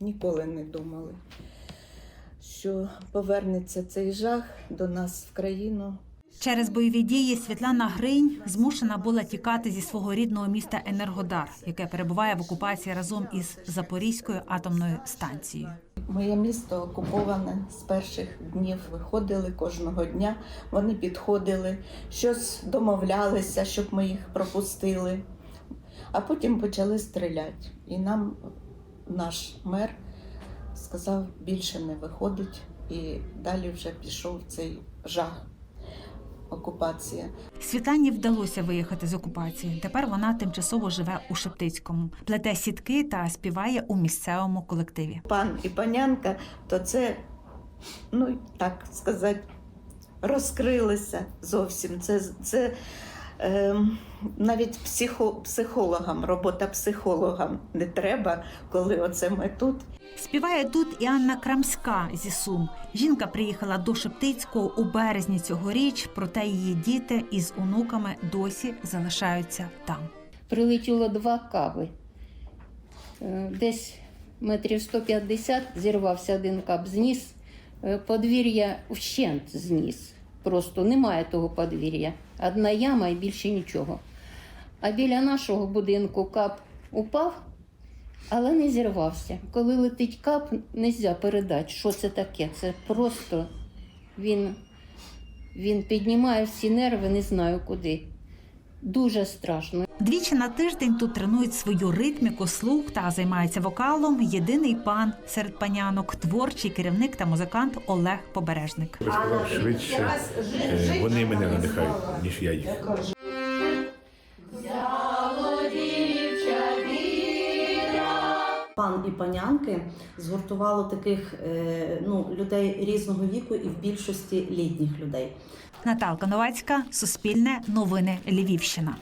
Ніколи не думали, що повернеться цей жах до нас в країну. Через бойові дії Світлана Гринь змушена була тікати зі свого рідного міста Енергодар, яке перебуває в окупації разом із Запорізькою атомною станцією. Моє місто окуповане з перших днів. Виходили кожного дня. Вони підходили, щось домовлялися, щоб ми їх пропустили. А потім почали стріляти. І нам наш мер сказав, більше не виходить. І далі вже пішов цей жах. Окупація. Світлані вдалося виїхати з окупації. Тепер вона тимчасово живе у Шептицькому, плете сітки та співає у місцевому колективі. Пан і панянка, то це, ну так сказати, розкрилися зовсім. Це, це навіть психо, психологам, робота психологам не треба, коли оце ми тут. Співає тут і Анна Крамська зі Сум. Жінка приїхала до Шептицького у березні цьогоріч, проте її діти із онуками досі залишаються там. прилетіло два каби. Е, Десь метрів 150 зірвався один кап, зніс. Е, Подвір'я вщент зніс. Просто немає того подвір'я. Одна яма і більше нічого. А біля нашого будинку кап упав, але не зірвався. Коли летить кап, не можна передати, що це таке. Це просто він, він піднімає всі нерви, не знаю куди. Дуже страшно. Двічі на тиждень тут тренують свою ритміку, слух та займається вокалом. Єдиний пан серед панянок, творчий керівник та музикант Олег Побережник. Я сказав, швидше е, вони мене надихають, ніж я їх. Пан і панянки згуртувало таких е, ну, людей різного віку і в більшості літніх людей. Наталка Новацька, Суспільне, Новини Львівщина.